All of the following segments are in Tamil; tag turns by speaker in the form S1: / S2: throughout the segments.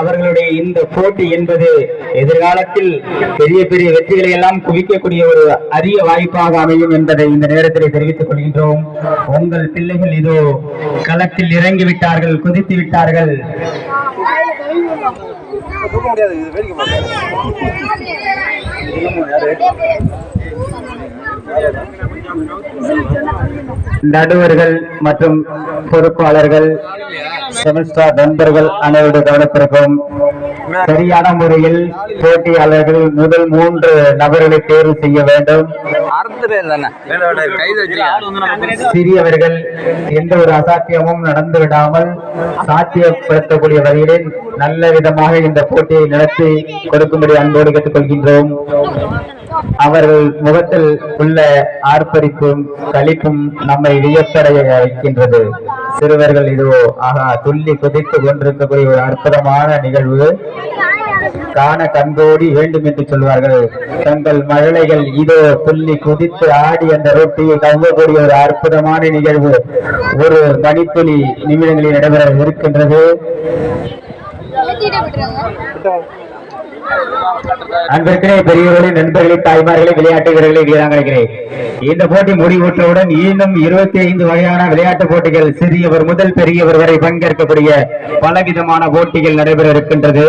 S1: அவர்களுடைய இந்த போட்டி என்பது எதிர்காலத்தில் பெரிய பெரிய வெற்றிகளை எல்லாம் குவிக்கக்கூடிய ஒரு அரிய வாய்ப்பாக அமையும் என்பதை இந்த நேரத்தில் தெரிவித்துக் கொள்கின்றோம். உங்கள் பிள்ளைகள் இதோ களத்தில் இறங்கி விட்டார்கள் குதித்து விட்டார்கள். நடுவர்கள் மற்றும் பொறுப்பாளர்கள் செமஸ்டர் நண்பர்கள் அனைவருடைய கவனத்திற்கும் சரியான முறையில் போட்டியாளர்கள் முதல் மூன்று நபர்களை தேர்வு செய்ய வேண்டும். சிறியவர்கள் எந்த ஒரு அசாத்தியமும் நடந்து விடாமல் சாத்தியப்படுத்தக்கூடிய வகையில் நல்ல விதமாக இந்த போட்டியை நடத்தி கொடுக்கும்படி அன்போடு கேட்டுக்கொள்கின்றோம். அவர்கள் முகத்தில் உள்ள ஆர்ப்பரிப்பும் கழிப்பும் நம்மை வியப்படைய வைக்கின்றது. சிறுவர்கள் இதோ ஆகா துள்ளி குதித்து கொண்டிருக்கக்கூடிய ஒரு அற்புதமான நிகழ்வு. காண கண்கோடி வேண்டும் என்று சொல்வார்கள். தங்கள் மழலைகள் இதோ துள்ளி குதித்து ஆடி அந்த ரொட்டியை கவ்வக்கூடிய ஒரு அற்புதமான நிகழ்வு. ஒரு மணித்துளி நிமிடங்களில் நடைபெற இருக்கின்றது. அன்பிற்கே பெரியவர்களே நண்பர்களே தாய்மார்களே விளையாட்டு வீரர்களே வீராங்கனைகளே. இந்த போட்டி முடிவுற்றவுடன் இன்னும் இருபத்தி ஐந்து வகையான விளையாட்டு போட்டிகள் சிறியவர் முதல் பெரியவர் வரை பங்கேற்கக்கூடிய பலவிதமான போட்டிகள் நடைபெற இருக்கின்றது.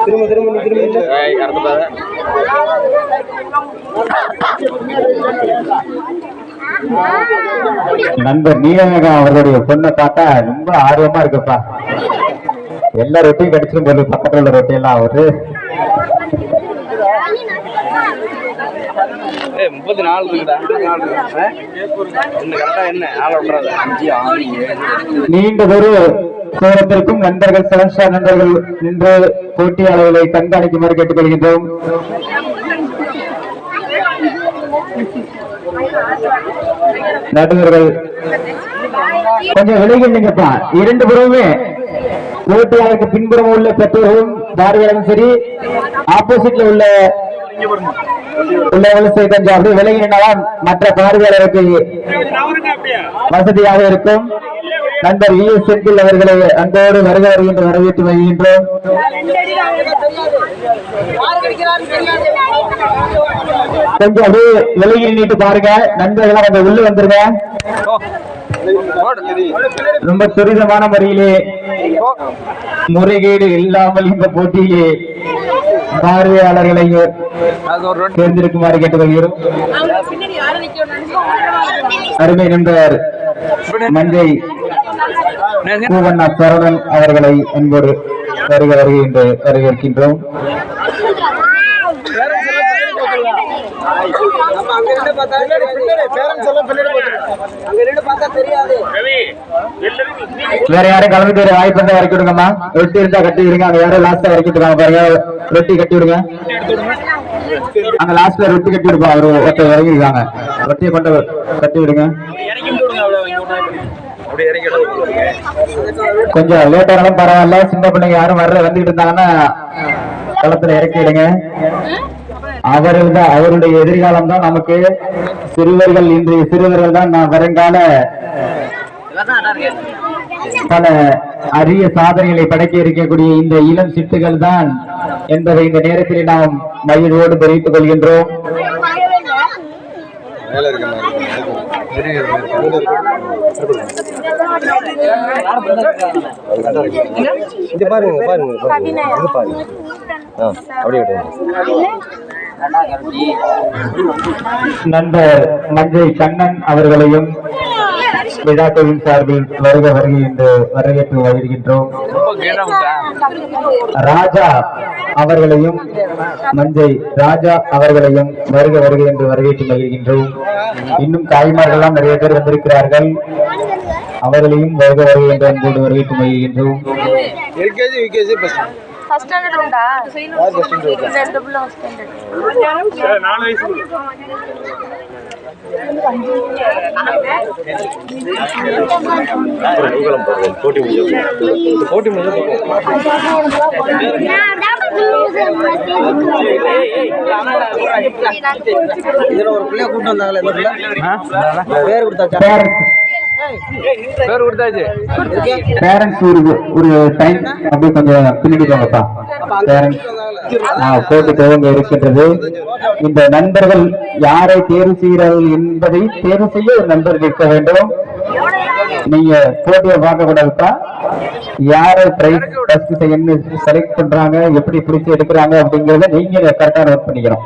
S2: திரும்ப திரும்ப திரும்ப
S1: நண்பர் நீலமேகா அவர்களுடைய பொண்ணை பார்த்தா ரொம்ப ஆர்வமா இருக்குப்பா. எல்லா ரொட்டியும் கிடைச்சிடும் போது பக்கத்துல உள்ள ரொட்டி எல்லாம் அவரு
S2: முப்பத்தி நாலு இருக்குடா. என்ன கரெக்டா
S1: கோலத்திற்கும் நண்பர்கள் செவன்ஸ்டார் நண்பர்கள் நின்று போட்டியாளர்களை கண்காணிக்குமாறு கேட்டுக்கொள்கின்றோம். நடுவர்கள் கொஞ்சம் விலகி நீங்கப்பா இரண்டு புறமுமே போட்டியாளருக்கு பின்புறம் உள்ள பெற்றோர்களும் பார்வையாளரும் சரி ஆப்போசிட்ல உள்ள உள்ளவங்களும் கொஞ்சம் அப்படியே விலகி நின்றாலும் மற்ற பார்வையாளருக்கு வசதியாக இருக்கும். நண்பர் வி எஸ் செந்தில் அவர்களை அன்போடு வருக வருகின்ற வரவேற்று வருகின்றோம் கொஞ்சம் அப்படியே விலகி நீட்டு பாருங்க. நண்பர்களா அந்த உள்ள வந்துருங்க. ரொம்ப துரிதமான முறையிலே முறைகேடு இல்லாமல் இந்த போட்டியிலே பார்வையாளர்களை தேர்ந்தெடுக்குமாறு கேட்டுக்கொள்கிறோம். அருமை நண்பர் மஞ்சை பூவண்ணா சரவணன் அவர்களை அன்போடு வருக வருகை என்று வரவேற்கின்றோம். வேற யாரும் கலந்து வர வாய்ப்பு இருந்தா வரைக்கும் விடுங்கம்மா. ரொட்டி இருந்தா கட்டி விடுங்க. அங்க யாரும் லாஸ்டா வரைக்கும் விட்டுருக்காங்க பாருங்க. ரொட்டி கட்டி விடுங்க. அங்க லாஸ்ட்ல ரொட்டி கட்டி விடுப்பா அவரு ஒருத்தர் இறங்கிருக்காங்க ரொட்டியை கொண்டு கட்டி விடுங்க. கொஞ்சம் லேட் ஆனாலும் பரவாயில்ல. சின்ன பிள்ளைங்க யாரும் வர்ற வந்துகிட்டு இருந்தாங்கன்னா களத்துல இறக்கி விடுங்க அவர்கள் தான் அவருடைய எதிர்காலம் தான் நமக்கு. சிறுவர்கள் இன்றைய சிறுவர்கள் தான் நான் வருங்கால பல அரிய சாதனைகளை படைக்க இருக்கக்கூடிய இந்த இளம் சிட்டுகள் தான் என்பதை இந்த நேரத்தில் நாம் மகிழ்வோடு தெரிவித்துக் கொள்கின்றோம்.
S2: மேல இருக்க இது பாருங்க பாருங்க பாருங்க இது பாருங்க ஆ அப்படியே
S1: நண்பர் மஞ்சை கண்ணன் அவர்களையும் விழாக்குழுவின் சார்பில் வருக வருகை என்று
S2: வரவேற்பு வழங்குகின்றோம்
S1: ராஜா அவர்களையும் மஞ்சை ராஜா அவர்களையும் வருக வருகை என்று வரவேற்று மகிழ்கின்றோம். இன்னும் தாய்மார்கள்லாம் நிறைய பேர் வந்திருக்கிறார்கள். அவர்களையும் வருக வருகை என்று அன்போடு வரவேற்று மகிழ்கின்றோம்.
S2: எல்கேஜி யூகேஜி ஃபர்ஸ்ட் ஸ்டாண்டர்ட் உண்டா?
S3: ஃபர்ஸ்ட் ஸ்டாண்டர்ட் நான்
S2: போட்டி முடிஞ்சு போட்டி ஒரு பிள்ளைய கூட்டு வந்தாங்களே இந்த பிள்ளை பேர் கொடுத்தாச்சா பேர் கொடுத்தாச்சு
S1: பேரண்ட்ஸ் ஒரு ஒரு டைம் அப்படியே கொஞ்சம் பின்னாடி வாங்கப்பா பேரண்ட்ஸ் போட்டி துவங்க இருக்கின்றது. இந்த நண்பர்கள் யாரை தேர்வு செய்கிறார்கள் என்பதை தேர்வு செய்ய ஒரு நண்பர் இருக்க வேண்டும். நீங்க போட்டியை பார்க்க கூடாதுப்பா யாரை பிரைஸ் ஃபர்ஸ்ட் செலக்ட் பண்றாங்க எப்படி பிடிச்சு எடுக்கிறாங்க அப்படிங்கறத நீங்க கரெக்டா நோட் பண்ணிக்கணும்.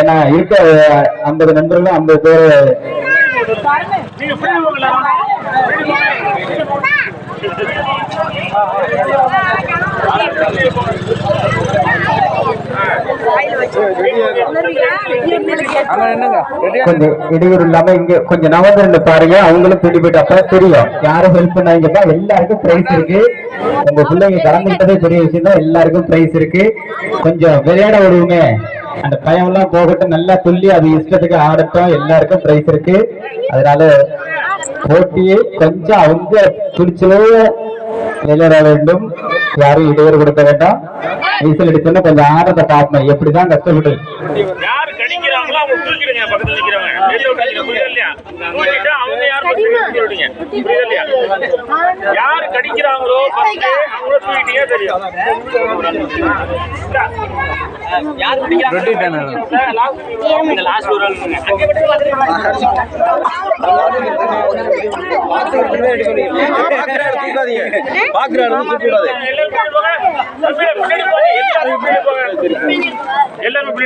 S1: ஏன்னா இருக்க ஐம்பது நண்பர்களும் ஐம்பது பேர் கொஞ்சம் இடையூறு இல்லாம இங்க கொஞ்சம் நவந்திரன் பாருங்க. அவங்களும் பிடி போயிட்டு தெரியும். யாரும் ஹெல்ப் பண்ணாங்கப்பா எல்லாருக்கும் பிரைஸ் இருக்கு. உங்க பிள்ளைங்க கலந்துக்கிட்டதே பெரிய விஷயம் தான். எல்லாருக்கும் பிரைஸ் இருக்கு. கொஞ்சம் விளையாட விடுவோங்க அந்த பயம் எல்லாம் போகட்டும். நல்லா துள்ளி அது இஷ்டத்துக்கு ஆடட்டும். எல்லாருக்கும் பிரைஸ் இருக்கு. அதனால போட்டியை கொஞ்சம் அவங்க துணிச்சலோ விளையாட வேண்டும் யாரும் இடையூறு கொடுக்க வேண்டாம். நீச்சல் அடிச்சோன்னா கொஞ்சம் ஆடத்தை பார்க்கணும் எப்படிதான் கஷ்டப்பட்டு
S3: யார் கடிக்கிறாங்களோ அவங்க யார் இல்லையா யார் கடிக்கிறாங்களோ அவங்கள தெரியும் லாஸ்ட் ஒரு
S2: பாக்குற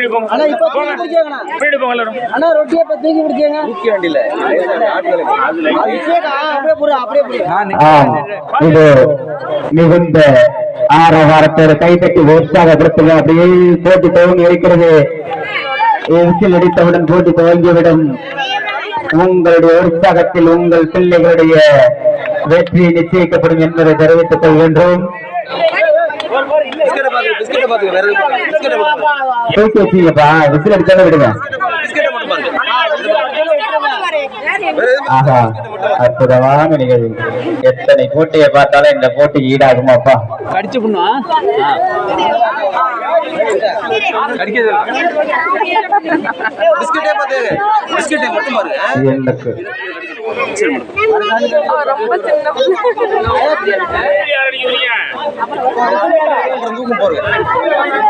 S3: பின்னாடி போங்க
S4: அண்ணா இப்ப
S3: போங்க.
S4: தூக்கி பிடிச்சாங்கண்ணா
S3: பின்னாடி போங்க எல்லாரும்
S4: அண்ணா ரொட்டியை இப்ப தூக்கி பிடிச்சாங்க
S2: தூக்கி வண்டியில.
S4: அது விஜயக்கா, அப்படியே புடு அப்படியே புடு.
S2: நான்
S1: ஆம் இது மிகுந்த ஆரவாரத்தோட கைத்தட்டி உற்சாகப்படுத்துங்க அப்படியே போட்டி துவங்கி இருக்கிறது. விசில் அடித்தவுடன் போட்டி துவங்கிவிடும். உங்களுடைய உற்சாகத்தில் உங்கள் பிள்ளைகளுடைய வெற்றி நிச்சயிக்கப்படும் என்பதை தெரிவித்துக் கொள்கின்றோம்.
S2: பிஸ்கெட்டை பாத்துக்க பிஸ்கெட்டை பாத்துக்க வேற. பிஸ்கெட்டை பாத்துக்க
S1: விடுங்க.
S2: மட்டும் பாருங்க.
S1: அற்புதமான நிகழ்வு. எத்தனை போட்டியை பார்த்தாலும் இந்த போட்டிக்கு ஈடாகுமாப்பா
S2: கடிச்சு பண்ணுவா கடிக்கிறது பிஸ்கெட்டே பாத்து பிஸ்கெட்டை மட்டும் பாருங்க.
S1: எனக்கு
S2: அப்புறம் தூக்கம்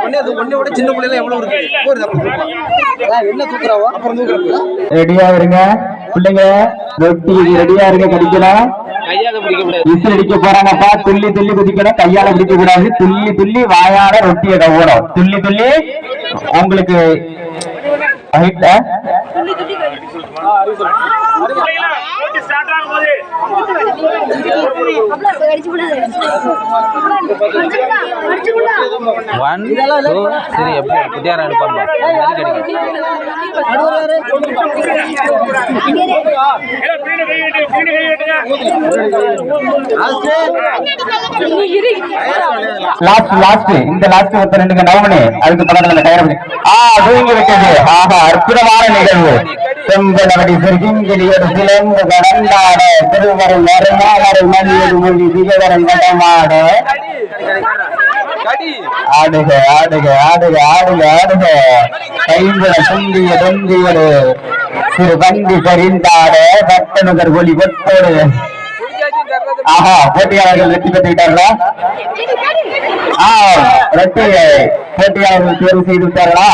S2: போறது அது ஒண்ணே விட சின்ன பிள்ளைல எவ்வளவு இருக்கு? போறது அப்புறம் தூக்கலாம்
S4: அண்ணா, என்ன தூக்குறாவோ
S2: அப்புறம் தூக்குறப்ப
S1: ரெடியா இருங்க. பிள்ளைங்க ரொட்டி ரெடியா இருங்க கடிக்கலாம்
S2: கையால பிடிக்க முடியாது
S1: விசில் அடிக்க போறாங்கப்பா. துள்ளி துள்ளி குதிக்கணும். கையால பிடிக்க கூடாது. துள்ளி துள்ளி வாயால ரொட்டியை கவ்வணும் துள்ளி துள்ளி. உங்களுக்கு height
S2: ஒன் டூ சரி எப்படி
S1: லாஸ்ட் லாஸ்ட் இந்த லாஸ்ட் ஒருத்தர் நவமணி. அதுக்கு பக்கத்துல டயர் ஆ தூங்கி விட்டது. ஆஹா அற்புதமான நிகழ்வு. செம்பனவடி சிறுகிங்கிலியோடு சிலம்பு கடந்தாட திருவரம் வருமாவரை மணியது மொழி திகவரம் கடமாட ஆடுக ஆடுக ஆடுக ஆடுக ஆடுக. கைம்பட துந்திய தொந்தியடு சிறு வண்டி சரிந்தாட பட்டனுகர் ஒளி பொட்டோடு ஆஹா போட்டியாளர்கள் வெற்றி பெற்றுவிட்டார்களா ஆ ரெட்டி போட்டியாளர்கள் தேர்வு செய்து விட்டார்களா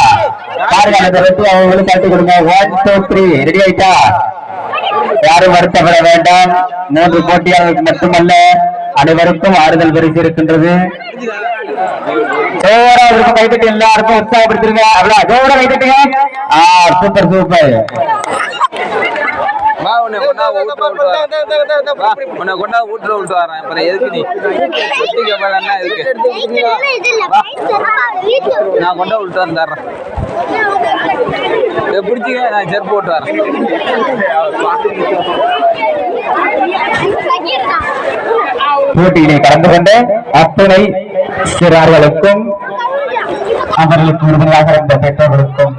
S1: பாருங்க அந்த ரெட்டி கொடுங்க. ஒன் டூ த்ரீ ரெடி ஆயிட்டா? யாரும் வருத்தப்பட வேண்டாம். மூன்று போட்டியாளர்களுக்கு மட்டுமல்ல அனைவருக்கும் ஆறுதல் பரிசு இருக்கின்றது. ஜோரா இருக்கும் கைத்தட்டி எல்லாருக்கும் உற்சாகப்படுத்திருங்க. அவ்வளவு ஜோரா கைத்தட்டுங்க சூப்பர் சூப்பர்
S2: வா உன்னை கொண்டா ஊட்ட விட்டு உன்னை கொண்டா ஊட்டுல விட்டு வரேன் அப்புறம் எதுக்கு நீ? சுத்திக்க போறேன்னா இருக்கு நான் கொண்டா விட்டு வந்து தர்றேன் இதை பிடிச்சிக்க நான் செருப்பு போட்டு வரேன்.
S1: போட்டியிலே கலந்து கொண்ட அத்துணை சிறார்களுக்கும் அவர்களுக்கு உறுதுணையாக இருந்த பெற்றோர்களுக்கும்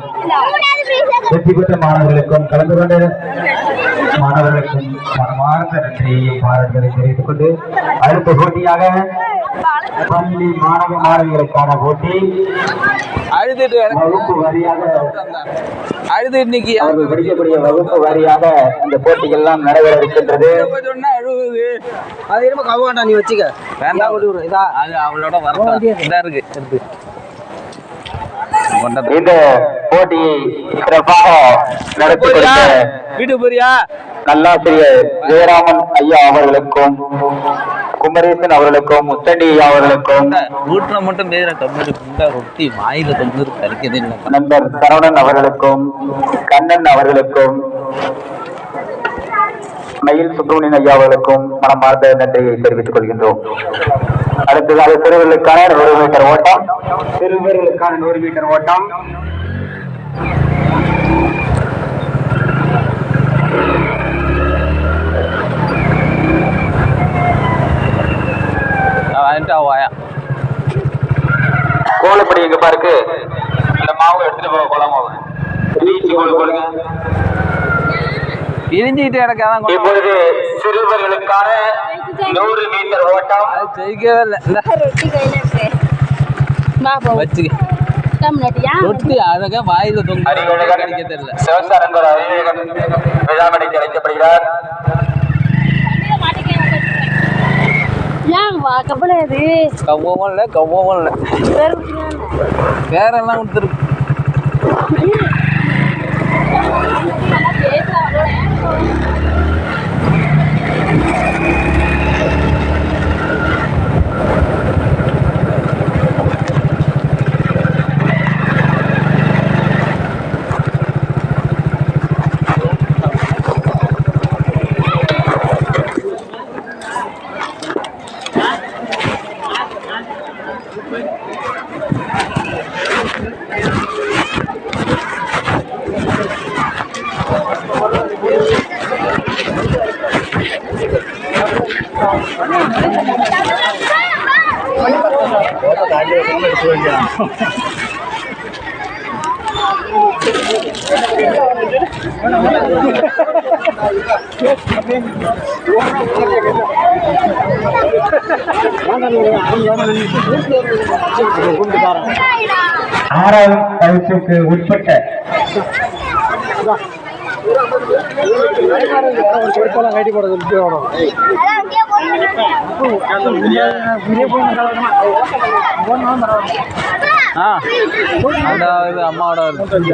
S1: வெற்றி பெற்ற மாணவர்களுக்கும் கலந்து கொண்ட மாணவர்களுக்கும் மனமார்ந்த நன்றியையும் பாராட்டுகளை தெரிவித்துக் கொண்டு அடுத்த போட்டியாக பள்ளி மாணவ மாணவிகளுக்கான போட்டி
S2: அழுதுட்டு
S1: வகுப்பு வாரியாக
S2: அழுது இன்னைக்கு
S1: அவர்கள் படிக்கக்கூடிய வகுப்பு வாரியாக இந்த போட்டிகள் எல்லாம் நடைபெற இருக்கின்றது.
S2: அழுகுது
S4: அது என்னமோ கவுவாண்டா நீ வச்சுக்க.
S2: வேண்டாம்.
S4: இதா
S2: அது அவளோட இதா இருக்கு.
S1: இந்த போட்டியை சிறப்பாக நடத்தி
S2: போறியா
S1: கொடுத்த
S2: வீட்டுக்கு போறியா
S1: நல்லாசிரியர் ஜெயராமன் ஐயா அவர்களுக்கும் குமரேசன் அவர்களுக்கும் முத்தண்டி ஐயா அவர்களுக்கும்
S2: வீட்டுல மட்டும் ரொட்டி வாயில தொங்குது கறிக்கதே
S1: நண்பர் சரவணன் அவர்களுக்கும் கண்ணன் அவர்களுக்கும் மயில் சுப்பிரமணியன் ஐயா அவர்களுக்கும் மனமார்ந்த நன்றியை தெரிவித்துக் கொள்கின்றோம். அடுத்ததாக சிறுவர்களுக்கான நூறு மீட்டர் ஓட்டம். சிறுவர்களுக்கான நூறு மீட்டர் ஓட்டம். கோலப்படி எங்க பாருக்கு. அந்த மாவு எடுத்துட்டு போக கோல மாவு
S2: பிரிஞ்சுக்கிட்டு வா.
S1: இப்பொழுது சிறுவர்களுக்கான நூறு மீட்டர் ஓட்டம்.
S2: அது ஜெயிக்கவே இல்லை.
S5: ரொட்டி
S2: அழகா வாயில தொங்கு கிடைக்க தெரியல.
S1: சிவசாரங்கர் அறிவுலகன் விழாமணிக்கு அழைக்கப்படுகிறார்.
S5: கப்பல்
S2: கவ்வவும் இல்லை கவ்வவும் இல்லை.
S5: பேர் குட்டியான
S2: வேற எல்லாம் கொடுத்துருக்கு
S1: ஆறாவது வகுப்புக்கு உட்பட்ட
S2: ஆ அந்த இது அம்மாவோட
S5: அந்த
S2: ரொட்டி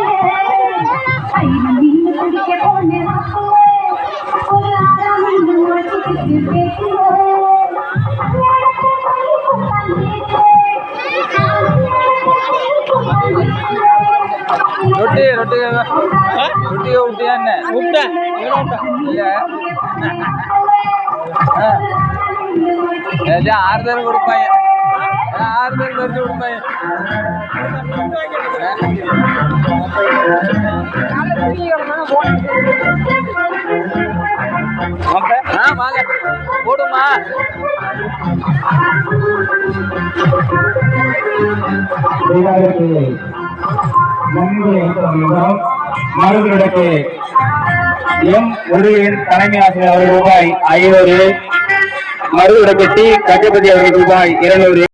S2: விட்டியா என்ன? விட்டேன் இல்ல ஆ. கொடுப்பாங்க ஆறுதல் ஆறு கொடுப்பாங்க ஆ வாங்க. போடுமா?
S1: மாணவர்களுக்கு எம் முருகன் தலைமை ஆசிரியர் அவர்கள் ரூபாய் ஐநூறு. மருதுடக்கு டி கஜபதி அவர்கள் ரூபாய் இருநூறு.